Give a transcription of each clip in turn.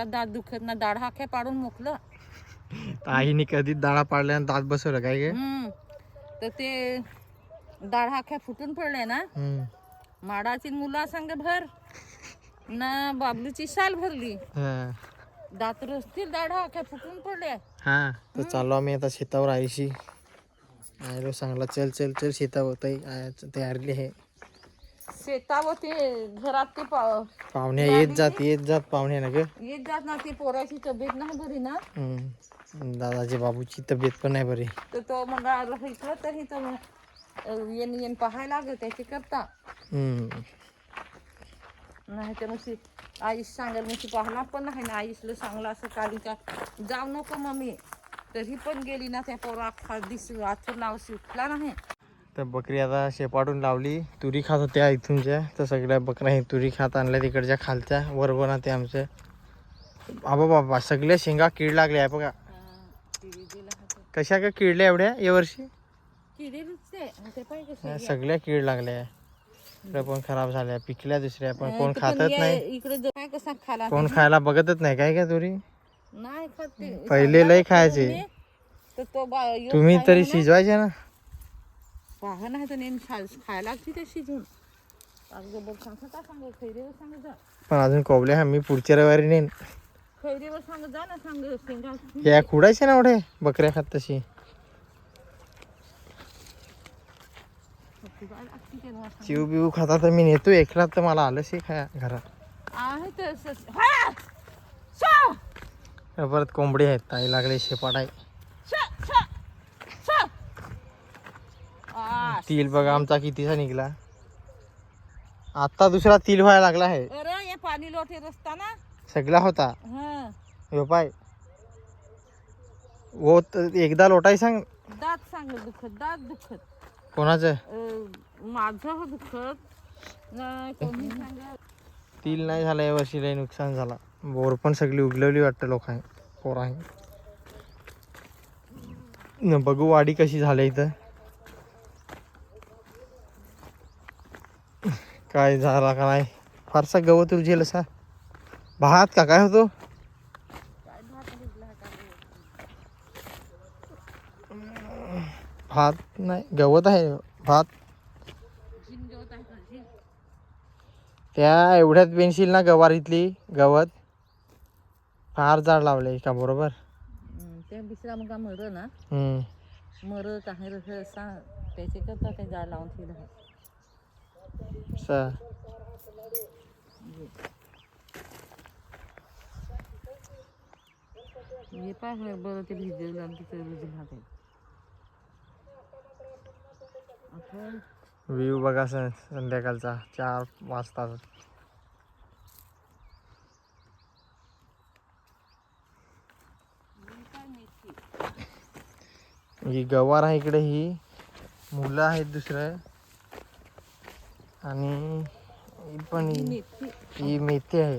का दात दुखत ना दाढ हाक्या पाडून मोकलं. आईने कधी पाडल्या आणि दात बसवलं काय हम्म. तर ते दाढ हाक्या फुटून पडले ना. हम्म. माडाची मुला संग भर. ना बाबलीची शाल भरली. हा. दात रचतील दाढ हाक्या फुटून पडल्या. हा तर चाललो आम्ही आता शेतावर आईशी. आयलो सांगला चल चल चल शेतावर ताई आयाचं तयारली शेतावर ते घरात ते पा- पाहुण्या येत जात येत जात पाहुण्या ना ग. येत जात ना ती पोराची तब्येत नाही बरी ना. हम्म. दादाची बाबूची तब्येत पण नाही बरी. तर तो मग आला इकडं तरी तो मग, अं, येण येण पाहायला लागलं त्याची करता हम्म. नाही तर मग आईस सांगाल मग पाहणार पण नाही ना आईसला सांगलं असं काली का जाऊ नको मम्मी. तरी पण गेली ना त्या पोरा अख्खा दिस वाचून नाव सुटला नाही. तर बकरी आता शेपाटून लावली. तुरी खात होत्या इथूनच्या. तर सगळ्या बकऱ्या हे तुरी खात आणल्या तिकडच्या खालच्या. वरवना ते आमच्या बाबा बाबा सगळ्या शेंगा कीड लागल्या आहे बघा. कशा का किडल्या एवढ्या यावर्षी सगळ्या कीड लागल्या इकडे पण खराब झाल्या. पिकल्या दुसऱ्या पण कोण खातच नाही इकडे कोण खायला बघतच नाही काय काय तुरी. पहिले लय खायचे. तुम्ही तरी शिजवायचे ना. पाहा नाही तर खायला लागते ते शिजून. अगं बघ सांगता का सांग? खैरीवर सांग जा. पण अजून कोबल्या हा मी पुढच्या रविवारी नेन खैरीवर सांग जा ना सांग. शेंगा या खुडायचे ना एवढे बकऱ्या खात तशी. चिव बिव खाता तर मी नेतो एकला तर मला आलं शे खाया घरात. आहे! तर परत कोंबडी आहेत ताई लागले शेपाट आहे शा! शा! शा! आ, तिल बघा आमचा कितीचा निघला? आता दुसरा तिल व्हायला लागला आहे. अरे पाणी लोटे रस्ता ना सगळा होता. हा. ह्यो पाय. वो त- एकदा लोटाय सांग. दात सांग दुखत दात दुखत. कोणाचं? अं, माझं हो दुखत. नाही कोणी सांगा? तिल नाही झाला या वर्षी लय नुकसान झाला. बोर पण सगळी उगलवली वाटतं लोक आहे पोर आहे न बघू वाडी कशी झाली इथं. काय झाला का नाही? फारसा गवत उजेल असा. भात का? काय होतो? भात नाही गवत आहे भात. त्या एवढ्यात पेन्सिल ना गवारीतली गवत. फार झाड लावले का बरोबर? मुगा मर ना. मर काही त्याचे करता ते जाळ लावून ठेवलं असं. हे पाय बरं ते आणि तिथे व्ह्यू बघा सं संध्याकाळचा चार वाजता. हे ही गवार आहे इकडे ही मुलं आहेत दुसरं. आणि ही पण ही ही मेथी. आहे.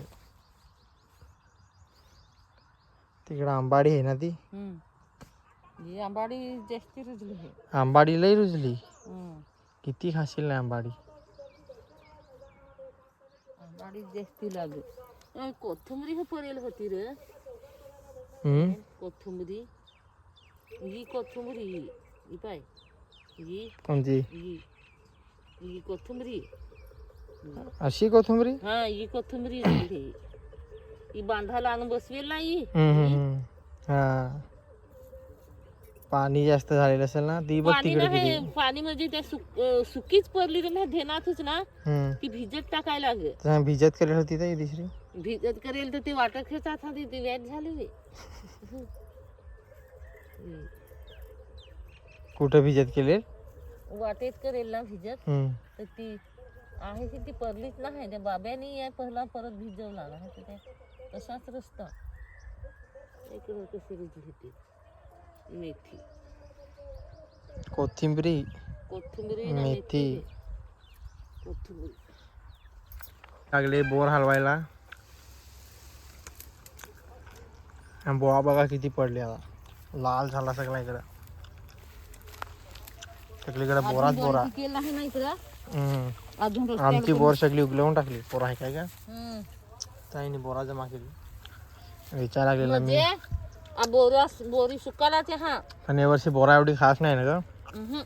तिकडं आंबाडी आहे ना ती? हं. आंबाडी जास्ती रुजली आहे. आंबाडी लई रुजली. हं. किती खाशील नाही आंबाडी? आंबाडी जास्ती लागली. अय, कोथिंबरी हो पडेल होती रे. हम्म? कोथिंबरी. ही कोथिंबरी ही. ही पाय. ही. कोणती? ही. ही कोथिंबरी अशी कोथिंबरी हा ही कोथिंबरी झाली ही बांधायला आणून बसवेल. हा पाणी जास्त झालेलं असेल ना ती बघ पाणी तिकडे नाही किती पाणी म्हणजे त्या सुक सुकीच पडली रे ना धेनातच ना हम्म ती भिजत टाकायला लागे तर भिजत केली होती तर ही दुसरी भिजत करेल तर ते वाटत खेळतात हा ते व्याज झाले रे कुठं भिजत केले वाटेत करेल ना भिजत. हम्म. तर ती आहे ती ती परलीच नाही त्या बाब्यानी या पहिला परत भिजवला नाही तर ते तसाच रस्ता. इकडं कशी रुजली होती मेथी. कोथिंबरी. कोथिंबीर ना मेथी. मेथी. कोथिंबीर. लागले बोर हलवायला. आणि बोळा बघा किती पडले आता. लाल झाला सगळा इकडं. सगळीकडे बोरात बोरा केला आहे ना इकडं? हम्म. अजून आमची बोर सगळी उगलवून टाकली. पोर आहे काय का? हम्म. ताईने बोरा जमा केली. विचार लागलेला मी. म्हणजे आ बोरा बोरी सुकाला ते हा. पण यावर्षी बोरा एवढी खास नाही ना ग. उहुं.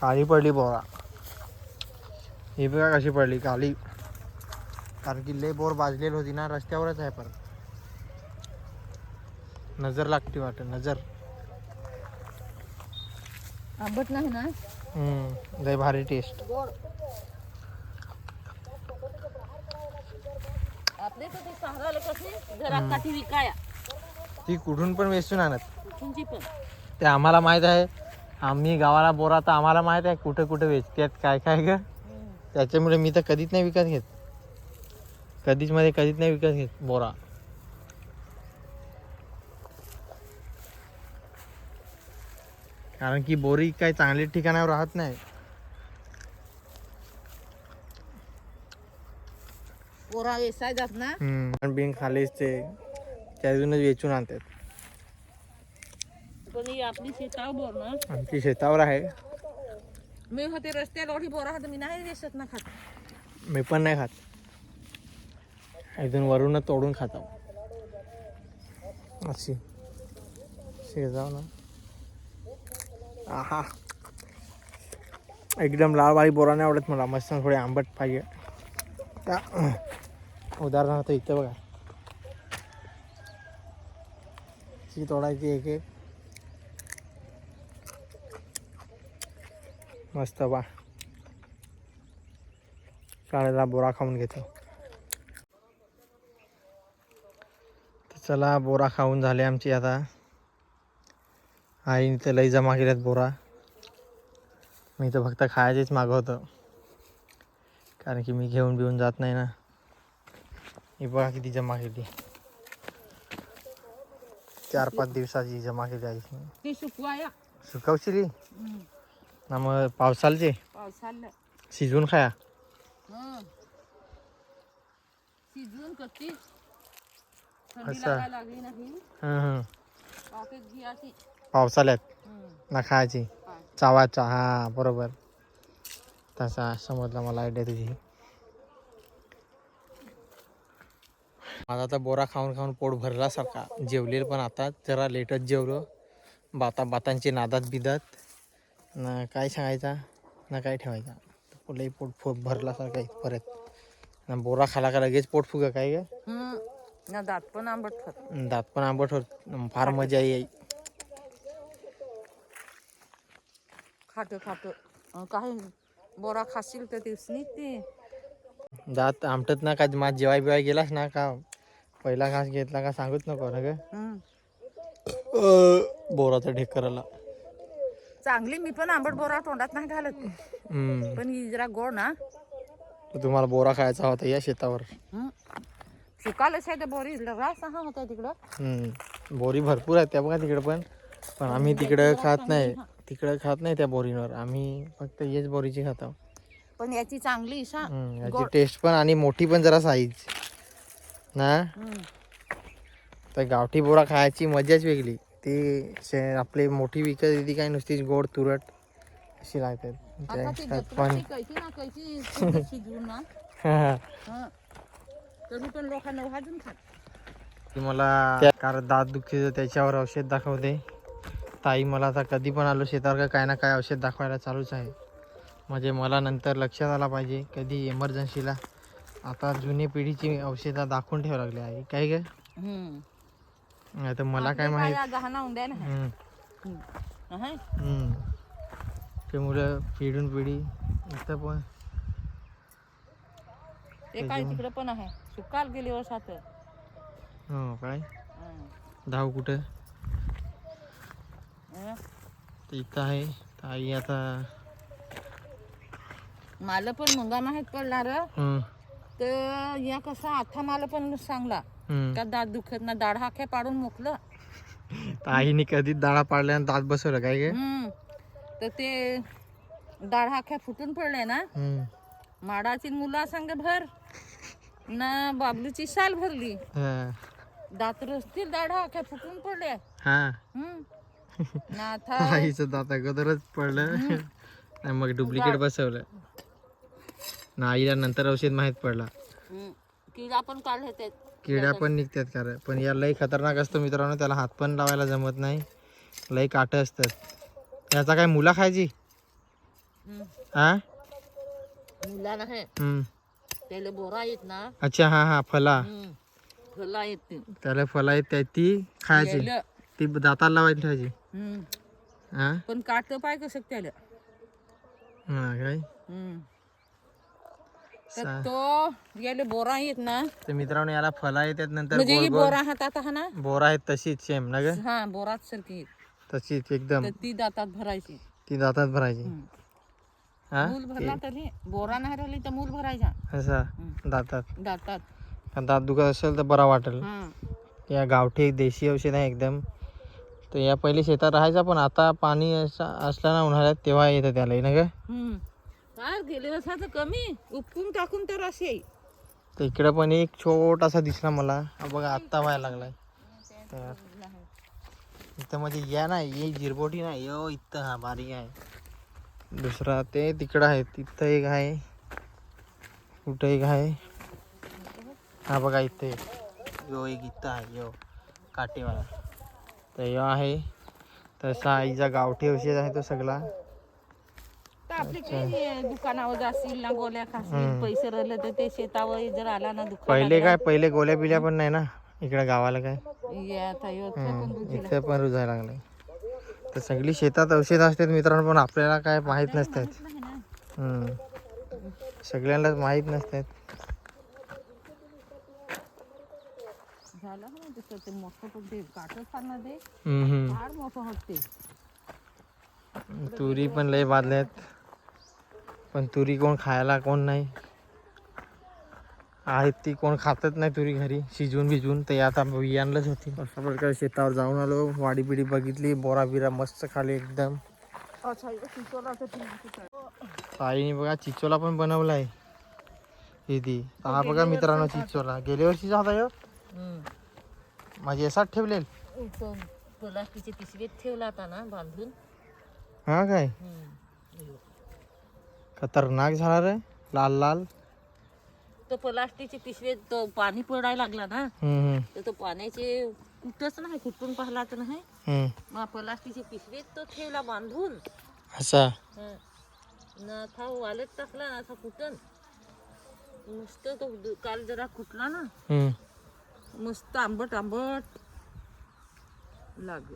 काळी पडली बोरा. ही बघा कशी पडली काळी. कारण की लय बोर बाजलेली होती ना रस्त्यावरच आहे पण नजर लागते वाटत नजर. आंबट नाही ना? हम्म, लय भारी टेस्ट आपले तर ते सहाराला कसे जरा काठी विकाया. ती कुठून पण वेचून आणत. तुमची पण. ते आम्हाला माहीत आहे आम्ही गावाला बोरा तर आम्हाला माहीत आहे कुठं कुठं वेचतात काय काय ग. त्याच्यामुळे मी तर कधीच नाही विकत घेत. कधीच मध्ये कधीच नाही विकत घेत बोरा. कारण की बोरी काही चांगल्या ठिकाणावर राहत नाही. पोरा वेसाय जात ना? हम्म, बिन खालीच ते त्यातूनच वेचून आणतात. पण ही आपली शेताव बोर ना. आमची शेतावर आहे. मी होते रस्त्याला एवढी बोरा होता मी नाही रेसत ना खात. मी पण नाही खात. इथून वरून तोडून खातो. अशी. शेजाव ना आहा. एकदम लालवाळी बोरा नाही आवडत मला. मस्त थोडे आंबट पाहिजे. त्या- उदाहरणार्थ इथं बघा. ती तोडायची एक एक. मस्त बा. शाळेला बोरा खाऊन घेतो. चला बोरा खाऊन झाले आमची आता. आईने तर लई जमा केल्यात बोरा मी तर फक्त खायचीच मागवतो कारण की मी घेऊन बिऊन जात नाही ना. ही बघा किती जमा केली. चार पाच दिवसाची जमा केली सुकवाया. सुकवशिली? ना मग पावसालचे? पावसाला शिजवून खाया. हं. असं. हं, हं. पावसाळ्यात. ना खायची. काय? चावाचा हा बरोबर. तसा समजला मला आयडिया तुझी. माझा तर बोरा खाऊन खाऊन पोट भरल्यासारखा जेवलेलं पण आता जरा लेटच जेवलो. बाता बातांचे नादात बिदात. ना काय सांगायचा? ना काय ठेवायचा? लई पोट फो भरल्यासारखा आहे परत. ना बोरा खाला का लगेच पोट फुगा काय ग? दात पण आंबट दात पण आंबट होत. फार मजा येई खातो खातो अं, काही बोरा खाशील तर दिवसनी ते दात आमटत ना का? माझ जेवाय बिवाय गेलास ना का? पहिला घास घेतला का? सांगूच नको ना ग. बोराचा ढेकराला चांगली मी पण आंबट बोरा तोंडात नाही घालत. पण ही जरा गोड ना. तुम्हाला बोरा खायचा होता या शेतावर. सुकालच आहे ते बोरी. रास हा होता तिकडं. बोरी भरपूर आहेत त्या बघा तिकडे पण. पण आम्ही तिकडं खात नाही. तिकडं खात नाही त्या बोरींवर. आम्ही फक्त हेच बोरीची खातो. पण याची चांगली इशा हम्म, याची गोड. टेस्ट पण आणि मोठी पण जरा साईज ना? हं. तर गावठी बोरा खायची मजाच वेगळी. ती शे- आपली मोठी विकत येते काय नुसतीच गोड तुरट अशी लागतात आता ती त्यात पण. जत्राची कैची ना कैची शिजवून शिजवून ना. हं. तरी पण लोकांना भाजून खात. ती मला कारण दात दुखते त्याच्यावर औषध दाखवते. ताई मला आता कधी पण आलो शेतावर का काय ना काय औषध दाखवायला चालूच आहे. म्हणजे मला नंतर लक्षात आला पाहिजे कधी इमर्जन्सीला आता जुनी पिढीची औषधं दाखवून ठेवावं लागले आहे काय हं. नाही तर मला काय माहीत. ते मुलं पिढून पिढी इथं पण. ते काय तिकडं पण आहे. सुकाल गेली वर्षात. हो काय. धाव कुठं? इथं आहे. ताई आता मला पण मुंगा माहीत पडणार तर या कसा आता मला पण सांगला. का दात दुखत ना दाढ हाके पाडून मोकलं. ताईने कधी दाळा पाडल्या दात बसवलं काय ग. तर ते दाढ हाक्या फुटून पडले ना. माडाची मुलं सांग भर ना बाबलूची साल भरली. हा. दात रचतील दाढ हाक्या फुटून पडल्या. आईचं दात अगोदरच पडलं. आणि मग डुप्लिकेट बसवलं. ना आईला नंतर औषध माहीत पडला. किडा पण निघतात कारण. पण या लई खतरनाक असतो मित्रांनो. त्याला हात पण लावायला जमत नाही. लई काट असतात. याचा काय मुला खायची? हम्म. हा मुला नाही. हम्म. त्याला बोरा येत ना. अच्छा हा हा फला. फुला येत. त्याला फला येत ती खायची. ती दाताला लावायची ठेवायची. हम्म. हा? पण काटलं पाय कसं त्याला? हा काय? हम्म. तर सा- तो याले बोरा येत ना. तर मित्रांनो याला फला येतात नंतर म्हणजे ही गोल बोरा हातात हा ना? बोरा आहेत तशीच सेम ना ग? हा बोरात सारखी येत. तशीच एकदम. तर ती दातात भरायची. ती दातात भरायची. हम्म. हा? मूल भरला तरी बोरा नाही राहिली तर मूल भरायचा. असा? हम्म. दातात. दातात. दात दुखत असेल तर बरा वाटेल. हा. या गावठी देशी औषध आहे एकदम. तर या पहिले शेतात राहायचा पण आता पाणी असं असलं ना उन्हाळ्यात तेव्हा येतं त्याला ना हम्म. काय गेले वर्षाचं कमी? उपकून टाकून तर असे. तर इकडे पण एक छोटासा दिसला मला. बघा आत्ता व्हायला लागलाय. तर इथं म्हणजे या ना ये जिरबोटी ना यो इथं हा बारीक आहे. दुसरा ते तिकडं आहे तिथं एक आहे. कुठं एक आहे? हा बघा इथे. यो एक इथं आहे यो. काटेवाला तर यो आहे. तसा आईचा गावठी औषध आहे तो सगळा. तर आपले काही दुकानावर जाशील ना गोल्या खाशील पैसे राहिले तर ते शेतावर जर आला ना दुकान पहिले काय? पहिले गोल्या बिल्या पण नाही ना? इकडे गावाला काय. इथे पण रुजायला लागले तर सगळी शेतात औषध असतात मित्रांनो पण आपल्याला काय माहीत नसतात. सगळ्यांनाच माहीत नसतात. झालं. ना तसं ते मोठं पण ते. फार मोठं तुरी पण लय बादल्यात. पण तुरी कोण खायला कोण नाही. आहेत ती कोण खातच नाही तुरी घरी. शिजवून भिजवून ते आता बियाणलंच होती. अशा प्रकारे शेतावर जाऊन आलो. वाडी बिडी बघितली. बोरा बिरा मस्त खाली एकदम. आईने बघा चिचोला पण बनवलाय. इथे हा बघा मित्रांनो चिचोला. गेल्या वर्षीचा होता यो माझी असाच ठेवलेल? तो प्लास्टिकच्या पिशवीत ठेवला होता ना बांधून. हा काय? हम्म. खतरनाक झाला रे लाल लाल. तो प्लास्टिकच्या पिशवीत तो पाणी पडायला लागला ना. हम्म, हम्म, तर तो पाण्याचे कुठंच नाही कुठून पाहिला तर नाही. हम्म. मग पिशवीत तो ठेवला बांधून. असा? हं. ना था वालत टाकला ना था कुठं. नुसतं तो दु- काल जरा कुठला ना. हम्म. मस्त आंबट आंबट लाग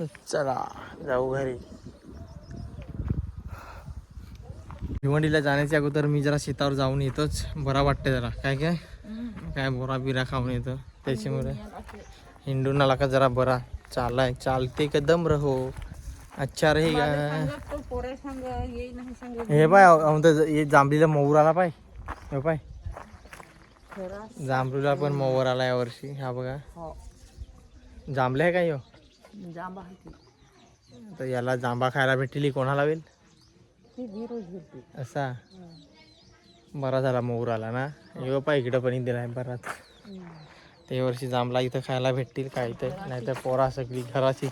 चला जाऊ घरी. भिवंडीला जाण्याच्या अगोदर मी जरा शेतावर जाऊन येतोच. बरा वाटते जरा. काय काय? काय बोरा बिरा खाऊन येतो. त्याच्यामुळे हिंडून आला का जरा बरा. चालाय चालते कदम रहो अच्छा रे हे पाय हे जांभळीला आला पाय. हे पाय. जांभळीला पण मोहर आला यावर्षी हा बघा. हो. जांभले आहे काय हो जांबा तर याला जांभा खायला भेटली कोणाला होईल? असा. बरा झाला मोहर आला ना. यो पाय इकडं पण दिला आहे बराच. ते वर्षी जांभला इथं खायला भेटतील काय तर नाही तर पोरा सगळी घराची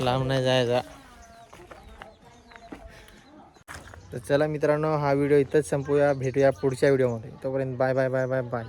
लांब नाही जायचा. तर चला मित्रांनो हा व्हिडिओ इथंच संपूया. भेटूया पुढच्या व्हिडिओमध्ये. तोपर्यंत bye bye bye bye bye.